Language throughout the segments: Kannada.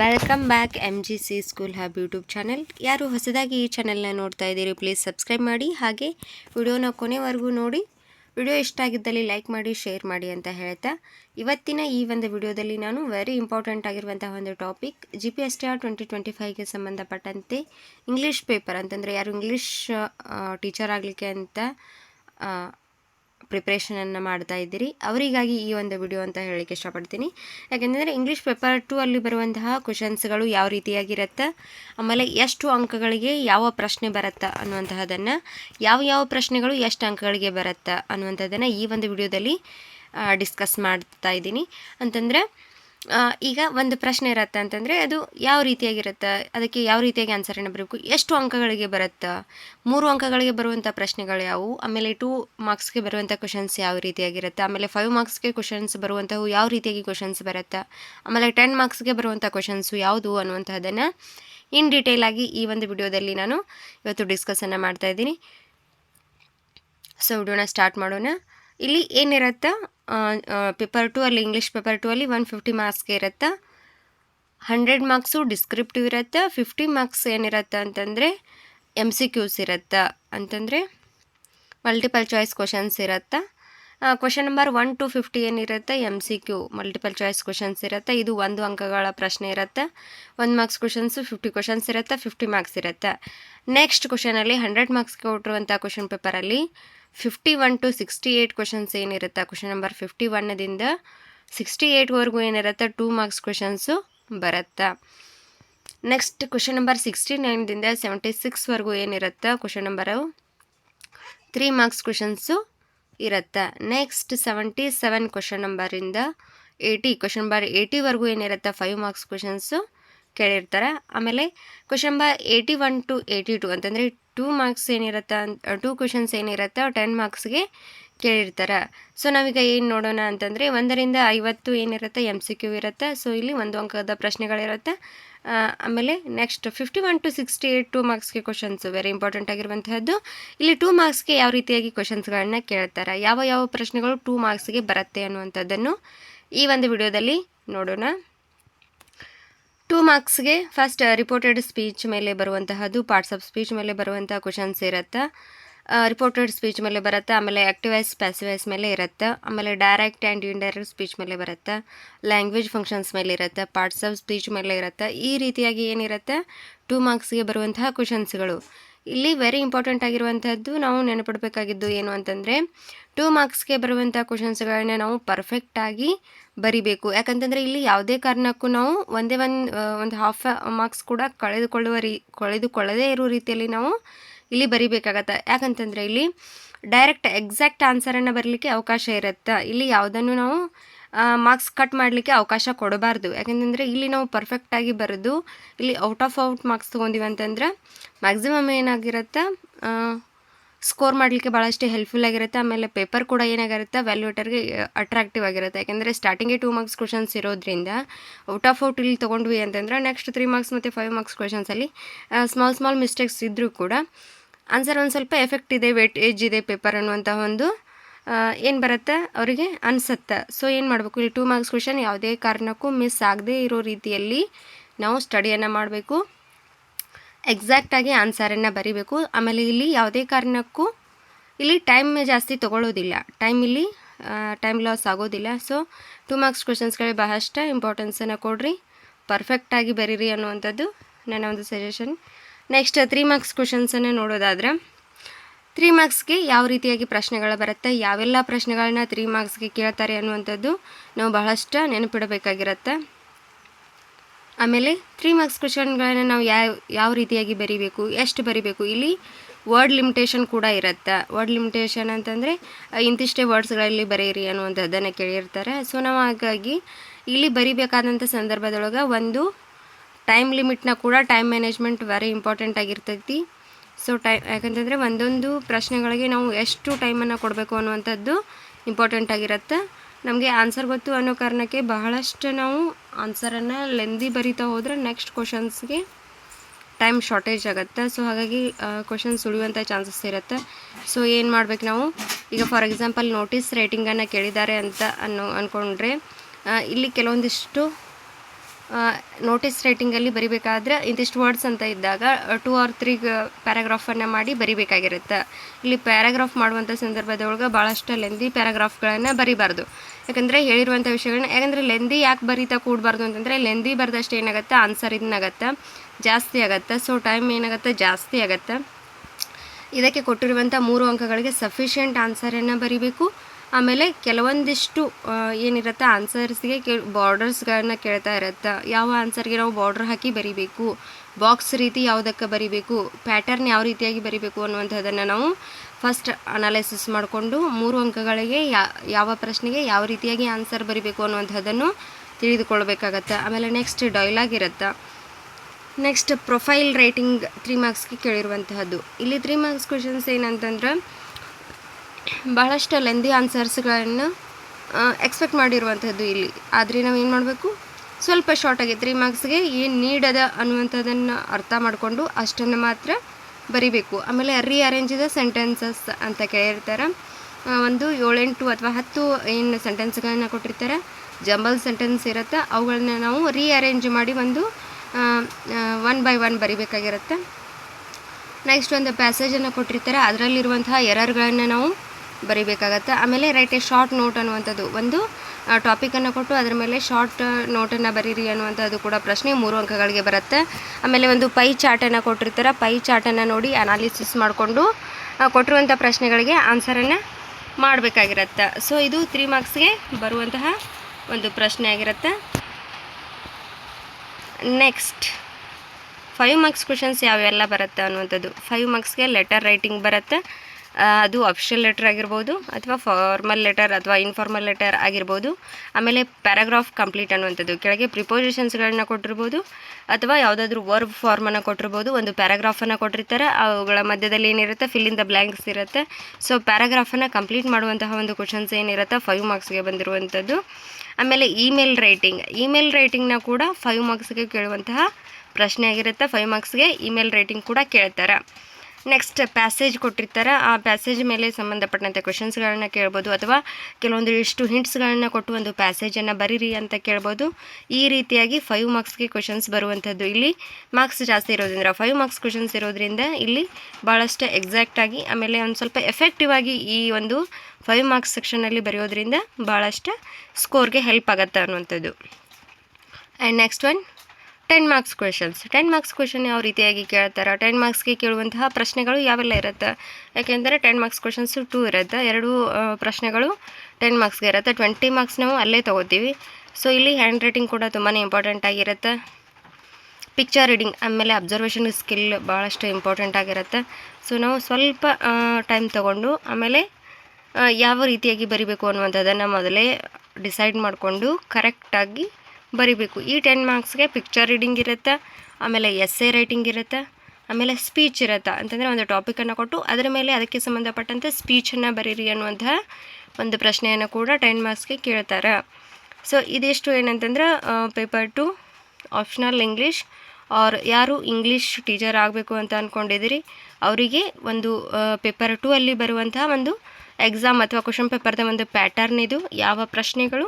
Welcome back M G C school hub YouTube channel ಯಾರು ಹೊಸದಾಗಿ ಈ ಚಾನೆಲ್ನ ನೋಡ್ತಾ ಇದ್ದೀರಿ ಪ್ಲೀಸ್ ಸಬ್ಸ್ಕ್ರೈಬ್ ಮಾಡಿ. ಹಾಗೆ ವಿಡಿಯೋನ ಕೊನೆವರೆಗೂ ನೋಡಿ. ವಿಡಿಯೋ ಇಷ್ಟ ಆಗಿದ್ದಲ್ಲಿ ಲೈಕ್ ಮಾಡಿ ಶೇರ್ ಮಾಡಿ ಅಂತ ಹೇಳ್ತಾ. ಇವತ್ತಿನ ಈ ಒಂದು ವಿಡಿಯೋದಲ್ಲಿ ನಾನು ವೆರಿ ಇಂಪಾರ್ಟೆಂಟ್ ಆಗಿರುವಂತಹ ಒಂದು topic G P S T R twenty twenty ಫೈವ್ಗೆ ಸಂಬಂಧಪಟ್ಟಂತೆ ಇಂಗ್ಲೀಷ್ ಪೇಪರ್ ಅಂತಂದರೆ ಯಾರು ಇಂಗ್ಲೀಷ್ ಟೀಚರ್ ಆಗಲಿಕ್ಕೆ ಅಂತ ಪ್ರಿಪ್ರೇಷನನ್ನು ಮಾಡ್ತಾ ಇದ್ದೀರಿ. ಅವರಿಗಾಗಿ ಈ ಒಂದು ವಿಡಿಯೋ ಅಂತ ಹೇಳಲಿಕ್ಕೆ ಇಷ್ಟಪಡ್ತೀನಿ. ಯಾಕೆಂದರೆ ಇಂಗ್ಲೀಷ್ ಪೇಪರ್ ಟು ಅಲ್ಲಿ ಬರುವಂತಹ ಕ್ವಶನ್ಸ್ಗಳು ಯಾವ ರೀತಿಯಾಗಿರುತ್ತೆ, ಆಮೇಲೆ ಎಷ್ಟು ಅಂಕಗಳಿಗೆ ಯಾವ ಪ್ರಶ್ನೆ ಬರುತ್ತಾ ಅನ್ನುವಂತಹದನ್ನು, ಯಾವ ಯಾವ ಪ್ರಶ್ನೆಗಳು ಎಷ್ಟು ಅಂಕಗಳಿಗೆ ಬರುತ್ತಾ ಅನ್ನುವಂಥದ್ದನ್ನು ಈ ಒಂದು ವಿಡಿಯೋದಲ್ಲಿ ಡಿಸ್ಕಸ್ ಮಾಡ್ತಾ ಇದ್ದೀನಿ. ಅಂತಂದರೆ ಈಗ ಒಂದು ಪ್ರಶ್ನೆ ಇರತ್ತೆ ಅಂತಂದರೆ ಅದು ಯಾವ ರೀತಿಯಾಗಿರುತ್ತೆ? ಅದಕ್ಕೆ ಯಾವ ರೀತಿಯಾಗಿ ಆನ್ಸರನ್ನು ಬರಬೇಕು? ಎಷ್ಟು ಅಂಕಗಳಿಗೆ ಬರುತ್ತೆ? ಮೂರು ಅಂಕಗಳಿಗೆ ಬರುವಂಥ ಪ್ರಶ್ನೆಗಳು ಯಾವುವು? ಆಮೇಲೆ ಟೂ ಮಾರ್ಕ್ಸ್ಗೆ ಬರುವಂಥ ಕ್ವಶನ್ಸ್ ಯಾವ ರೀತಿಯಾಗಿರುತ್ತೆ? ಆಮೇಲೆ ಫೈವ್ ಮಾರ್ಕ್ಸ್ಗೆ ಕ್ವಶನ್ಸ್ ಬರುವಂಥವು ಯಾವ ರೀತಿಯಾಗಿ ಕ್ವಶನ್ಸ್ ಬರುತ್ತೆ? ಆಮೇಲೆ ಟೆನ್ ಮಾರ್ಕ್ಸ್ಗೆ ಬರುವಂಥ ಕ್ವಶನ್ಸು ಯಾವುದು ಅನ್ನುವಂಥದ್ದನ್ನು ಇನ್ ಡೀಟೇಲ್ ಆಗಿ ಈ ಒಂದು ವಿಡಿಯೋದಲ್ಲಿ ನಾನು ಇವತ್ತು ಡಿಸ್ಕಸನ್ನು ಮಾಡ್ತಾ ಇದ್ದೀನಿ. ಸೊ ವಿಡಿಯೋನ ಸ್ಟಾರ್ಟ್ ಮಾಡೋಣ. ಇಲ್ಲಿ ಏನಿರುತ್ತೆ? ಪೇಪರ್ ಟು ಅಲ್ಲಿ ಇಂಗ್ಲೀಷ್ ಪೇಪರ್ ಟು ಅಲ್ಲಿ ಒನ್ ಫಿಫ್ಟಿ ಮಾರ್ಕ್ಸ್ಗೆ ಇರುತ್ತೆ? ಹಂಡ್ರೆಡ್ ಮಾರ್ಕ್ಸು ಡಿಸ್ಕ್ರಿಪ್ಟಿವ್ ಇರುತ್ತೆ? ಫಿಫ್ಟಿ ಮಾರ್ಕ್ಸ್ ಏನಿರುತ್ತೆ ಅಂತಂದರೆ ಎಂ ಸಿ ಕ್ಯೂಸ್ ಇರುತ್ತೆ ಅಂತಂದರೆ ಮಲ್ಟಿಪಲ್ ಚಾಯ್ಸ್ ಕ್ವಶನ್ಸ್ ಇರುತ್ತೆ? Question number one to fifty ಏನಿರುತ್ತೆ? M C Q multiple choice questions ಇರುತ್ತೆ? ಇದು ಒಂದು ಅಂಕಗಳ ಪ್ರಶ್ನೆ ಇರುತ್ತೆ? ಒಂದು ಮಾರ್ಕ್ಸ್ ಕ್ವಶನ್ಸು ಫಿಫ್ಟಿ ಕ್ವಶನ್ಸ್ ಇರುತ್ತೆ? ಫಿಫ್ಟಿ ಮಾರ್ಕ್ಸ್ ಇರುತ್ತೆ? ನೆಕ್ಸ್ಟ್ ಕ್ವಶನಲ್ಲಿ ಹಂಡ್ರೆಡ್ ಮಾರ್ಕ್ಸ್ಗೆ ಕೊಟ್ಟಿರುವಂಥ ಕ್ವಶನ್ ಪೇಪರಲ್ಲಿ fifty one to sixty eight questions ಏನಿರುತ್ತೆ? ಕ್ವಶನ್ ನಂಬರ್ ಫಿಫ್ಟಿ ಒನ್ನಿಂದ ಸಿಕ್ಸ್ಟಿ ಏಯ್ಟ್ವರೆಗೂ ಏನಿರುತ್ತೆ? ಟೂ ಮಾರ್ಕ್ಸ್ ಕ್ವಶನ್ಸು ಬರುತ್ತೆ. ನೆಕ್ಸ್ಟ್ ಕ್ವಶನ್ ನಂಬರ್ ಸಿಕ್ಸ್ಟಿ ನೈನ್ದಿಂದ ಸೆವೆಂಟಿ ಸಿಕ್ಸ್ವರೆಗೂ ಏನಿರುತ್ತೆ? Question number three marks questions ಇರುತ್ತೆ. ನೆಕ್ಸ್ಟ್ ಸೆವೆಂಟಿ ಸೆವೆನ್ ಕ್ವಶನ್ ನಂಬರಿಂದ ಏಯ್ಟಿ ಕ್ವಶನ್ ನಂಬರ್ ಏಯ್ಟಿವರೆಗೂ ಏನಿರುತ್ತೆ? ಫೈವ್ ಮಾರ್ಕ್ಸ್ ಕ್ವಶನ್ಸು ಕೇಳಿರ್ತಾರೆ. ಆಮೇಲೆ question number eighty one to eighty two ಅಂತಂದರೆ ಟೂ ಮಾರ್ಕ್ಸ್ ಏನಿರುತ್ತೆ ಟೂ ಕ್ವಶನ್ಸ್ ಏನಿರುತ್ತೆ ಟೆನ್ ಮಾರ್ಕ್ಸ್ಗೆ ಕೇಳಿರ್ತಾರೆ. ಸೊ ನಾವೀಗ ಏನು ನೋಡೋಣ ಅಂತಂದರೆ ಒಂದರಿಂದ ಐವತ್ತು ಏನಿರುತ್ತೆ ಎಂ ಸಿ ಕ್ಯೂ ಇರುತ್ತೆ. ಸೊ ಇಲ್ಲಿ ಒಂದು ಅಂಕದ ಪ್ರಶ್ನೆಗಳಿರುತ್ತೆ. ಆಮೇಲೆ next fifty one to sixty eight two ಮಾರ್ಕ್ಸ್ಗೆ questions very important ಆಗಿರುವಂತಹದ್ದು. ಇಲ್ಲಿ ಟೂ ಮಾರ್ಕ್ಸ್ಗೆ ಯಾವ ರೀತಿಯಾಗಿ ಕ್ವಶನ್ಸ್ಗಳನ್ನ ಕೇಳ್ತಾರೆ? ಯಾವ ಯಾವ ಪ್ರಶ್ನೆಗಳು ಟೂ ಮಾರ್ಕ್ಸ್ಗೆ ಬರುತ್ತೆ ಅನ್ನುವಂಥದ್ದನ್ನು ಈ ಒಂದು ವಿಡಿಯೋದಲ್ಲಿ ನೋಡೋಣ. ಟೂ ಮಾರ್ಕ್ಸ್ಗೆ ಫಸ್ಟ್ ರಿಪೋರ್ಟೆಡ್ ಸ್ಪೀಚ್ ಮೇಲೆ ಬರುವಂತಹದ್ದು ಪಾರ್ಟ್ಸ್ ಆಫ್ ಸ್ಪೀಚ್ ಮೇಲೆ ಬರುವಂಥ ಕ್ವಶನ್ಸ್ ಇರುತ್ತೆ. ರಿಪೋರ್ಟೆಡ್ ಸ್ಪೀಚ್ ಮೇಲೆ ಬರುತ್ತೆ, ಆಮೇಲೆ ಆ್ಯಕ್ಟಿವೈಸ್ ಪ್ಯಾಸಿವೈಸ್ ಮೇಲೆ ಇರುತ್ತೆ. ಆಮೇಲೆ ಡೈರೆಕ್ಟ್ ಆ್ಯಂಡ್ ಇಂಡೈರೆಕ್ಟ್ ಸ್ಪೀಚ್ ಮೇಲೆ ಬರುತ್ತೆ. ಲ್ಯಾಂಗ್ವೇಜ್ ಫಂಕ್ಷನ್ಸ್ ಮೇಲೆ ಇರುತ್ತೆ ಪಾರ್ಟ್ಸ್ ಆಫ್ ಸ್ಪೀಚ್ ಮೇಲೆ ಇರುತ್ತೆ. ಈ ರೀತಿಯಾಗಿ ಏನಿರುತ್ತೆ? ಟೂ ಮಾರ್ಕ್ಸ್ಗೆ ಬರುವಂತಹ ಕ್ವಶನ್ಸ್ಗಳು ಇಲ್ಲಿ ವೆರಿ ಇಂಪಾರ್ಟೆಂಟ್ ಆಗಿರುವಂಥದ್ದು ನಾವು ನೆನಪಿಡಬೇಕಾಗಿದ್ದು ಏನು ಅಂತಂದರೆ ಟೂ ಮಾರ್ಕ್ಸ್ಗೆ ಬರುವಂಥ ಕ್ವಶನ್ಸ್ಗಳನ್ನ ನಾವು ಪರ್ಫೆಕ್ಟಾಗಿ ಬರಿಬೇಕು. ಯಾಕಂತಂದರೆ ಇಲ್ಲಿ ಯಾವುದೇ ಕಾರಣಕ್ಕೂ ನಾವು ಒಂದೇ ಒಂದು ಒಂದು ಹಾಫ್ ಮಾರ್ಕ್ಸ್ ಕೂಡ ಕಳೆದುಕೊಳ್ಳುವ ರೀ, ಕಳೆದುಕೊಳ್ಳದೇ ಇರೋ ರೀತಿಯಲ್ಲಿ ನಾವು ಇಲ್ಲಿ ಬರಿಬೇಕಾಗತ್ತೆ. ಯಾಕಂತಂದರೆ ಇಲ್ಲಿ ಡೈರೆಕ್ಟ್ ಎಕ್ಸಾಕ್ಟ್ ಆನ್ಸರನ್ನು ಬರಲಿಕ್ಕೆ ಅವಕಾಶ ಇರುತ್ತೆ? ಇಲ್ಲಿ ಯಾವುದನ್ನು ನಾವು ಮಾರ್ಕ್ಸ್ ಕಟ್ ಮಾಡಲಿಕ್ಕೆ ಅವಕಾಶ ಕೊಡಬಾರ್ದು. ಯಾಕೆಂತಂದರೆ ಇಲ್ಲಿ ನಾವು ಪರ್ಫೆಕ್ಟಾಗಿ ಬರೆದು ಇಲ್ಲಿ ಔಟ್ ಆಫ್ ಔಟ್ ಮಾರ್ಕ್ಸ್ ತೊಗೊಂಡಿವಿ ಅಂತಂದ್ರೆ ಮ್ಯಾಕ್ಸಿಮಮ್ ಏನಾಗಿರುತ್ತೆ ಸ್ಕೋರ್ ಮಾಡಲಿಕ್ಕೆ ಭಾಳಷ್ಟು ಹೆಲ್ಪ್ಫುಲ್ ಆಗಿರುತ್ತೆ, ಆಮೇಲೆ ಪೇಪರ್ ಕೂಡ ಏನಾಗಿರುತ್ತೆ ವ್ಯಾಲ್ಯೂಟರ್ಗೆ ಅಟ್ರಾಕ್ಟಿವ್ ಆಗಿರುತ್ತೆ. ಯಾಕೆಂದರೆ ಸ್ಟಾರ್ಟಿಂಗೇ ಟೂ ಮಾರ್ಕ್ಸ್ ಕ್ವಶನ್ಸ್ ಇರೋದ್ರಿಂದ ಔಟ್ ಆಫ್ ಔಟ್ ಇಲ್ಲಿ ತೊಗೊಂಡ್ವಿ ಅಂತಂದ್ರೆ ನೆಕ್ಸ್ಟ್ ತ್ರೀ ಮಾರ್ಕ್ಸ್ ಮತ್ತು ಫೈವ್ ಮಾರ್ಕ್ಸ್ ಕ್ವಶನ್ಸಲ್ಲಿ ಸ್ಮಾಲ್ ಸ್ಮಾಲ್ ಮಿಸ್ಟೇಕ್ಸ್ ಇದ್ದರೂ ಕೂಡ ಆನ್ಸರ್ ಒಂದು ಸ್ವಲ್ಪ ಎಫೆಕ್ಟ್ ಇದೆ ವೇಟ್ ಏಜ್ ಇದೆ ಪೇಪರ್ ಅನ್ನುವಂಥ ಒಂದು ಏನು ಬರುತ್ತೆ? ಅವರಿಗೆ ಅನಿಸುತ್ತೆ. ಸೊ ಏನು ಮಾಡಬೇಕು? ಇಲ್ಲಿ ಟೂ ಮಾರ್ಕ್ಸ್ ಕ್ವಶನ್ ಯಾವುದೇ ಕಾರಣಕ್ಕೂ ಮಿಸ್ ಆಗದೇ ಇರೋ ರೀತಿಯಲ್ಲಿ ನಾವು ಸ್ಟಡಿಯನ್ನು ಮಾಡಬೇಕು. ಎಕ್ಸಾಕ್ಟಾಗಿ ಆನ್ಸರನ್ನು ಬರಿಬೇಕು. ಆಮೇಲೆ ಇಲ್ಲಿ ಯಾವುದೇ ಕಾರಣಕ್ಕೂ ಇಲ್ಲಿ ಟೈಮ್ ಜಾಸ್ತಿ ತೊಗೊಳ್ಳೋದಿಲ್ಲ. ಟೈಮ್ ಇಲ್ಲಿ ಟೈಮ್ ಲಾಸ್ ಆಗೋದಿಲ್ಲ. ಸೊ ಟೂ ಮಾರ್ಕ್ಸ್ ಕ್ವಶನ್ಸ್ಗಳಿಗೆ ಬಹಳಷ್ಟು ಇಂಪಾರ್ಟೆನ್ಸನ್ನು ಕೊಡ್ರಿ. ಪರ್ಫೆಕ್ಟಾಗಿ ಬರೀರಿ ಅನ್ನುವಂಥದ್ದು ನನ್ನ ಒಂದು ಸಜೆಷನ್ ನೆಕ್ಸ್ಟ್ ತ್ರೀ ಮಾರ್ಕ್ಸ್ ಕ್ವಶನ್ಸನ್ನು ನೋಡೋದಾದ್ರೆ ತ್ರೀ ಮಾರ್ಕ್ಸ್ಗೆ ಯಾವ ರೀತಿಯಾಗಿ ಪ್ರಶ್ನೆಗಳು ಬರುತ್ತೆ, ಯಾವೆಲ್ಲ ಪ್ರಶ್ನೆಗಳನ್ನ ತ್ರೀ ಮಾರ್ಕ್ಸ್ಗೆ ಕೇಳ್ತಾರೆ ಅನ್ನುವಂಥದ್ದು ನಾವು ಬಹಳಷ್ಟು ನೆನಪಿಡಬೇಕಾಗಿರುತ್ತೆ. ಆಮೇಲೆ ತ್ರೀ ಮಾರ್ಕ್ಸ್ ಕ್ವಶನ್ಗಳನ್ನ ನಾವು ಯಾವ ಯಾವ ರೀತಿಯಾಗಿ ಬರಿಬೇಕು, ಎಷ್ಟು ಬರಿಬೇಕು, ಇಲ್ಲಿ ವರ್ಡ್ ಲಿಮಿಟೇಷನ್ ಕೂಡ ಇರುತ್ತೆ. ವರ್ಡ್ ಲಿಮಿಟೇಷನ್ ಅಂತಂದರೆ ಇಂತಿಷ್ಟೇ ವರ್ಡ್ಸ್ಗಳಲ್ಲಿ ಬರೆಯಿರಿ ಅನ್ನುವಂಥದ್ದನ್ನು ಕೇಳಿರ್ತಾರೆ. ಸೊ, ನಾವು ಹಾಗಾಗಿ ಇಲ್ಲಿ ಬರಿಬೇಕಾದಂಥ ಸಂದರ್ಭದೊಳಗೆ ಒಂದು ಟೈಮ್ ಲಿಮಿಟ್ನ ಕೂಡ ಟೈಮ್ ಮ್ಯಾನೇಜ್ಮೆಂಟ್ ವೆರಿ ಇಂಪಾರ್ಟೆಂಟ್ ಆಗಿರ್ತೈತಿ. ಸೊ ಟೈ ಯಾಕಂತಂದರೆ ಒಂದೊಂದು ಪ್ರಶ್ನೆಗಳಿಗೆ ನಾವು ಎಷ್ಟು ಟೈಮನ್ನು ಕೊಡಬೇಕು ಅನ್ನುವಂಥದ್ದು ಇಂಪಾರ್ಟೆಂಟ್ ಆಗಿರುತ್ತೆ. ನಮಗೆ ಆನ್ಸರ್ ಗೊತ್ತು ಅನ್ನೋ ಕಾರಣಕ್ಕೆ ಬಹಳಷ್ಟು ನಾವು ಆನ್ಸರನ್ನು ಲೆಂದಿ ಬರಿತಾ ಹೋದರೆ ನೆಕ್ಸ್ಟ್ ಕ್ವಶನ್ಸ್ಗೆ ಟೈಮ್ ಶಾರ್ಟೇಜ್ ಆಗುತ್ತೆ. ಸೊ ಹಾಗಾಗಿ ಕ್ವಶನ್ಸ್ ಉಳಿಯುವಂಥ ಚಾನ್ಸಸ್ ಇರುತ್ತೆ. ಸೊ ಏನು ಮಾಡ್ಬೇಕು ನಾವು? ಈಗ ಫಾರ್ ಎಕ್ಸಾಂಪಲ್ ನೋಟಿಸ್ ರೇಟಿಂಗನ್ನು ಕೇಳಿದ್ದಾರೆ ಅಂತ ಅನ್ನೋ ಅಂದ್ಕೊಂಡ್ರೆ ಇಲ್ಲಿ ಕೆಲವೊಂದಿಷ್ಟು ನೋಟಿಸ್ ರೈಟಿಂಗಲ್ಲಿ ಬರಿಬೇಕಾದ್ರೆ ಇಂತಿಷ್ಟು ವರ್ಡ್ಸ್ ಅಂತ ಇದ್ದಾಗ ಟೂ ಆರ್ ತ್ರೀ ಪ್ಯಾರಾಗ್ರಾಫನ್ನು ಮಾಡಿ ಬರಿಬೇಕಾಗಿರುತ್ತೆ. ಇಲ್ಲಿ ಪ್ಯಾರಾಗ್ರಾಫ್ ಮಾಡುವಂಥ ಸಂದರ್ಭದೊಳಗೆ ಭಾಳಷ್ಟು ಲೆಂದಿ ಪ್ಯಾರಾಗ್ರಾಫ್ಗಳನ್ನು ಬರಿಬಾರ್ದು. ಯಾಕಂದರೆ ಹೇಳಿರುವಂಥ ವಿಷಯಗಳನ್ನ, ಯಾಕಂದರೆ ಲೆಂದಿ ಯಾಕೆ ಬರೀತಾ ಕೂಡಬಾರ್ದು ಅಂತಂದರೆ ಲೆಂದಿ ಬರೆದಷ್ಟು ಏನಾಗುತ್ತೆ? ಆನ್ಸರ್ ಇದನ್ನಾಗತ್ತೆ ಜಾಸ್ತಿ ಆಗುತ್ತೆ. ಸೊ ಟೈಮ್ ಏನಾಗುತ್ತೆ? ಜಾಸ್ತಿ ಆಗುತ್ತೆ. ಇದಕ್ಕೆ ಕೊಟ್ಟಿರುವಂಥ ಮೂರು ಅಂಕಗಳಿಗೆ ಸಫಿಷಿಯೆಂಟ್ ಆನ್ಸರನ್ನು ಬರಿಬೇಕು. ಆಮೇಲೆ ಕೆಲವೊಂದಿಷ್ಟು ಏನಿರುತ್ತೆ ಆನ್ಸರ್ಸ್ಗೆ ಕೇ ಬಾರ್ಡರ್ಸ್ಗಳನ್ನ ಕೇಳ್ತಾ ಇರುತ್ತೆ. ಯಾವ ಆನ್ಸರ್ಗೆ ನಾವು ಬಾರ್ಡರ್ ಹಾಕಿ ಬರಿಬೇಕು? ಬಾಕ್ಸ್ ರೀತಿ ಯಾವುದಕ್ಕೆ ಬರಿಬೇಕು? ಪ್ಯಾಟರ್ನ್ ಯಾವ ರೀತಿಯಾಗಿ ಬರಿಬೇಕು ಅನ್ನುವಂಥದ್ದನ್ನು ನಾವು ಫಸ್ಟ್ ಅನಾಲಿಸಿಸ್ ಮಾಡಿಕೊಂಡು, ಮೂರು ಅಂಕಗಳಿಗೆ ಯಾವ ಪ್ರಶ್ನೆಗೆ ಯಾವ ರೀತಿಯಾಗಿ ಆನ್ಸರ್ ಬರಿಬೇಕು ಅನ್ನುವಂಥದ್ದನ್ನು ತಿಳಿದುಕೊಳ್ಬೇಕಾಗತ್ತೆ. ಆಮೇಲೆ ನೆಕ್ಸ್ಟ್ ಡೈಲಾಗ್ ಇರುತ್ತೆ. ನೆಕ್ಸ್ಟ್ ಪ್ರೊಫೈಲ್ ರೈಟಿಂಗ್ ತ್ರೀ ಮಾರ್ಕ್ಸ್ಗೆ ಕೇಳಿರುವಂತಹದ್ದು. ಇಲ್ಲಿ ತ್ರೀ ಮಾರ್ಕ್ಸ್ ಕ್ವೆಶನ್ಸ್ ಏನಂತಂದ್ರೆ ಭಾಳಷ್ಟು ಲೆಂದಿ ಆನ್ಸರ್ಸ್ಗಳನ್ನು ಎಕ್ಸ್ಪೆಕ್ಟ್ ಮಾಡಿರುವಂಥದ್ದು ಇಲ್ಲಿ. ಆದರೆ ನಾವು ಏನು ಮಾಡಬೇಕು? ಸ್ವಲ್ಪ ಶಾರ್ಟ್ ಆಗೈತೆ ತ್ರೀ ಮಾರ್ಕ್ಸ್ಗೆ ಏನು ನೀಡದ ಅನ್ನುವಂಥದ್ದನ್ನು ಅರ್ಥ ಮಾಡಿಕೊಂಡು ಅಷ್ಟನ್ನು ಮಾತ್ರ ಬರಿಬೇಕು. ಆಮೇಲೆ ರೀಅರೇಂಜಿದ ಸೆಂಟೆನ್ಸಸ್ ಅಂತ ಕೇಳಿರ್ತಾರೆ. ಒಂದು ಏಳೆಂಟು ಅಥವಾ ಹತ್ತು ಏನು ಸೆಂಟೆನ್ಸ್ಗಳನ್ನು ಕೊಟ್ಟಿರ್ತಾರೆ. ಜಂಬಲ್ ಸೆಂಟೆನ್ಸ್ ಇರುತ್ತೆ ಅವುಗಳನ್ನ ನಾವು ರೀಅರೇಂಜ್ ಮಾಡಿ ಒಂದು ಒನ್ ಬೈ ಒನ್ ಬರಿಬೇಕಾಗಿರುತ್ತೆ. ನೆಕ್ಸ್ಟ್ ಒಂದು ಪ್ಯಾಸೇಜನ್ನು ಕೊಟ್ಟಿರ್ತಾರೆ. ಅದರಲ್ಲಿರುವಂತಹ ಎರರ್ಗಳನ್ನು ನಾವು ಬರಿಬೇಕಾಗತ್ತೆ. ಆಮೇಲೆ ರೈಟ್ ಎ ಶಾರ್ಟ್ ನೋಟ್ ಅನ್ನುವಂಥದ್ದು. ಒಂದು ಟಾಪಿಕನ್ನು ಕೊಟ್ಟು ಅದರ ಮೇಲೆ ಶಾರ್ಟ್ ನೋಟನ್ನು ಬರೀರಿ ಅನ್ನುವಂಥದ್ದು ಕೂಡ ಪ್ರಶ್ನೆ ಮೂರು ಅಂಕಗಳಿಗೆ ಬರುತ್ತೆ. ಆಮೇಲೆ ಒಂದು ಪೈ ಚಾರ್ಟನ್ನು ಕೊಟ್ಟಿರ್ತಾರೆ. ಪೈ ಚಾರ್ಟನ್ನು ನೋಡಿ ಅನಾಲಿಸಿಸ್ ಮಾಡಿಕೊಂಡು ಕೊಟ್ಟಿರುವಂಥ ಪ್ರಶ್ನೆಗಳಿಗೆ ಆನ್ಸರನ್ನು ಮಾಡಬೇಕಾಗಿರತ್ತೆ. ಸೊ ಇದು ತ್ರೀ ಮಾರ್ಕ್ಸ್ಗೆ ಬರುವಂತಹ ಒಂದು ಪ್ರಶ್ನೆ ಆಗಿರುತ್ತೆ. ನೆಕ್ಸ್ಟ್ ಫೈವ್ ಮಾರ್ಕ್ಸ್ ಕ್ವಶನ್ಸ್ ಯಾವೆಲ್ಲ ಬರುತ್ತೆ ಅನ್ನುವಂಥದ್ದು. ಫೈವ್ ಮಾರ್ಕ್ಸ್ಗೆ ಲೆಟರ್ ರೈಟಿಂಗ್ ಬರುತ್ತೆ. ಅದು ಅಫಿಷಿಯಲ್ ಲೆಟರ್ ಆಗಿರ್ಬೋದು ಅಥವಾ ಫಾರ್ಮಲ್ ಲೆಟರ್ ಅಥವಾ ಇನ್ಫಾರ್ಮಲ್ ಲೆಟರ್ ಆಗಿರ್ಬೋದು. ಆಮೇಲೆ ಪ್ಯಾರಾಗ್ರಾಫ್ ಕಂಪ್ಲೀಟ್ ಅನ್ನುವಂಥದ್ದು. ಕೆಳಗೆ ಪ್ರಿಪೋಸಿಷನ್ಸ್ಗಳನ್ನ ಕೊಟ್ಟಿರ್ಬೋದು ಅಥವಾ ಯಾವುದಾದ್ರೂ ವರ್ಬ್ ಫಾರ್ಮನ್ನು ಕೊಟ್ಟಿರ್ಬೋದು. ಒಂದು ಪ್ಯಾರಾಗ್ರಾಫನ್ನು ಕೊಟ್ಟಿರ್ತಾರೆ. ಅವುಗಳ ಮಧ್ಯದಲ್ಲಿ ಏನಿರುತ್ತೆ? ಫಿಲ್ ಇನ್ ದ ಬ್ಲ್ಯಾಂಕ್ಸ್ ಇರುತ್ತೆ. ಸೊ ಪ್ಯಾರಾಗ್ರಾಫನ್ನು ಕಂಪ್ಲೀಟ್ ಮಾಡುವಂತಹ ಒಂದು ಕ್ವಶನ್ಸ್ ಏನಿರುತ್ತೆ? ಫೈವ್ ಮಾರ್ಕ್ಸ್ಗೆ ಬಂದಿರುವಂಥದ್ದು. ಆಮೇಲೆ ಇಮೇಲ್ ರೈಟಿಂಗ್ ಇಮೇಲ್ ರೈಟಿಂಗ್ನ ಕೂಡ ಫೈವ್ ಮಾರ್ಕ್ಸ್ಗೆ ಕೇಳುವಂತಹ ಪ್ರಶ್ನೆ ಆಗಿರುತ್ತೆ. ಫೈವ್ ಮಾರ್ಕ್ಸ್ಗೆ ಇಮೇಲ್ ರೈಟಿಂಗ್ ಕೂಡ ಕೇಳ್ತಾರೆ. ನೆಕ್ಸ್ಟ್ ಪ್ಯಾಸೇಜ್ ಕೊಟ್ಟಿರ್ತಾರೆ. ಆ ಪ್ಯಾಸೇಜ್ ಮೇಲೆ ಸಂಬಂಧಪಟ್ಟಂತೆ ಕ್ವೆಶನ್ಸ್ಗಳನ್ನ ಕೇಳ್ಬೋದು ಅಥವಾ ಕೆಲವೊಂದು ಇಷ್ಟು ಹಿಂಟ್ಸ್ಗಳನ್ನ ಕೊಟ್ಟು ಒಂದು ಪ್ಯಾಸೇಜನ್ನು ಬರೀರಿ ಅಂತ ಕೇಳ್ಬೋದು. ಈ ರೀತಿಯಾಗಿ ಫೈವ್ ಮಾರ್ಕ್ಸ್ಗೆ ಕ್ವೆಶನ್ಸ್ ಬರುವಂಥದ್ದು ಇಲ್ಲಿ ಮಾರ್ಕ್ಸ್ ಜಾಸ್ತಿ ಇರೋದ್ರಿಂದ ಫೈವ್ ಮಾರ್ಕ್ಸ್ ಕ್ವೆಶನ್ಸ್ ಇರೋದ್ರಿಂದ ಇಲ್ಲಿ ಭಾಳಷ್ಟು ಎಕ್ಸಾಕ್ಟಾಗಿ ಆಮೇಲೆ ಒಂದು ಸ್ವಲ್ಪ ಎಫೆಕ್ಟಿವ್ ಆಗಿ ಈ ಒಂದು ಫೈವ್ ಮಾರ್ಕ್ಸ್ ಸೆಕ್ಷನಲ್ಲಿ ಬರೆಯೋದ್ರಿಂದ ಭಾಳಷ್ಟು ಸ್ಕೋರ್ಗೆ ಹೆಲ್ಪ್ ಆಗುತ್ತೆ ಅನ್ನುವಂಥದ್ದು. And next one ten marks questions ten marks question ಯಾವ ರೀತಿಯಾಗಿ ಕೇಳ್ತಾರೆ ಟೆನ್ ಮಾರ್ಕ್ಸ್ಗೆ ಕೇಳುವಂತಹ ಪ್ರಶ್ನೆಗಳು ಯಾವೆಲ್ಲ ಇರುತ್ತೆ? ಯಾಕೆಂದರೆ ಟೆನ್ ಮಾರ್ಕ್ಸ್ ಕ್ವೆಶನ್ಸು ಟೂ ಇರುತ್ತೆ. ಎರಡು ಪ್ರಶ್ನೆಗಳು ಟೆನ್ ಮಾರ್ಕ್ಸ್ಗೆ ಇರುತ್ತೆ. ಟ್ವೆಂಟಿ ಮಾರ್ಕ್ಸ್ ನಾವು ಅಲ್ಲೇ ತೊಗೋತೀವಿ. ಸೊ ಇಲ್ಲಿ ಹ್ಯಾಂಡ್ ರೈಟಿಂಗ್ ಕೂಡ ತುಂಬಾ ಇಂಪಾರ್ಟೆಂಟ್ ಆಗಿರುತ್ತೆ. ಪಿಕ್ಚರ್ ರೀಡಿಂಗ್ ಆಮೇಲೆ ಅಬ್ಸರ್ವೇಷನ್ ಸ್ಕಿಲ್ ಭಾಳಷ್ಟು ಇಂಪಾರ್ಟೆಂಟ್ ಆಗಿರುತ್ತೆ. ಸೊ ನಾವು ಸ್ವಲ್ಪ ಟೈಮ್ ತಗೊಂಡು ಆಮೇಲೆ ಯಾವ ರೀತಿಯಾಗಿ ಬರಿಬೇಕು ಅನ್ನುವಂಥದ್ದನ್ನು ಮೊದಲೇ ಡಿಸೈಡ್ ಮಾಡಿಕೊಂಡು ಕರೆಕ್ಟಾಗಿ ಬರಿಬೇಕು. ಈ ಟೆನ್ ಮಾರ್ಕ್ಸ್ಗೆ ಪಿಕ್ಚರ್ ರೀಡಿಂಗ್ ಇರುತ್ತೆ, ಆಮೇಲೆ ಎಸ್ಸೆ ರೈಟಿಂಗ್ ಇರುತ್ತೆ, ಆಮೇಲೆ ಸ್ಪೀಚ್ ಇರುತ್ತೆ. ಅಂತಂದರೆ ಒಂದು ಟಾಪಿಕನ್ನು ಕೊಟ್ಟು ಅದರ ಮೇಲೆ ಅದಕ್ಕೆ ಸಂಬಂಧಪಟ್ಟಂತೆ ಸ್ಪೀಚನ್ನು ಬರೀರಿ ಅನ್ನುವಂತಹ ಒಂದು ಪ್ರಶ್ನೆಯನ್ನು ಕೂಡ ಟೆನ್ ಮಾರ್ಕ್ಸ್ಗೆ ಕೇಳ್ತಾರೆ. ಸೊ ಇದಿಷ್ಟು ಏನಂತಂದ್ರೆ paper two optional English or ಯಾರು ಇಂಗ್ಲೀಷ್ ಟೀಚರ್ ಆಗಬೇಕು ಅಂತ ಅಂದ್ಕೊಂಡಿದ್ದೀರಿ ಅವರಿಗೆ ಒಂದು ಪೇಪರ್ ಟು ಅಲ್ಲಿ ಬರುವಂತಹ ಒಂದು ಎಕ್ಸಾಮ್ ಅಥವಾ ಕ್ವಶನ್ ಪೇಪರ್ದ ಒಂದು ಪ್ಯಾಟರ್ನ್ ಇದು, ಯಾವ ಪ್ರಶ್ನೆಗಳು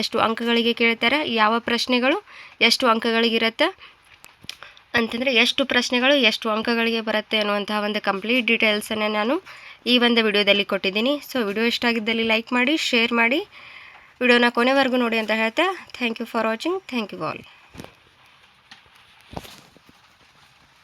ಎಷ್ಟು ಅಂಕಗಳಿಗೆ ಕೇಳ್ತಾರೆ, ಯಾವ ಪ್ರಶ್ನೆಗಳು ಎಷ್ಟು ಅಂಕಗಳಿಗಿರುತ್ತೆ ಅಂತಂದರೆ ಎಷ್ಟು ಪ್ರಶ್ನೆಗಳು ಎಷ್ಟು ಅಂಕಗಳಿಗೆ ಬರುತ್ತೆ ಅನ್ನುವಂತಹ ಒಂದು ಕಂಪ್ಲೀಟ್ ಡೀಟೇಲ್ಸನ್ನು ನಾನು ಈ ಒಂದು ವಿಡಿಯೋದಲ್ಲಿ ಕೊಟ್ಟಿದ್ದೀನಿ. ಸೊ ವಿಡಿಯೋ ಇಷ್ಟ ಆಗಿದ್ದಲ್ಲಿ ಲೈಕ್ ಮಾಡಿ ಶೇರ್ ಮಾಡಿ, ವಿಡಿಯೋನ ಕೊನೆವರೆಗೂ ನೋಡಿ ಅಂತ ಹೇಳ್ತಾ thank you for watching thank you all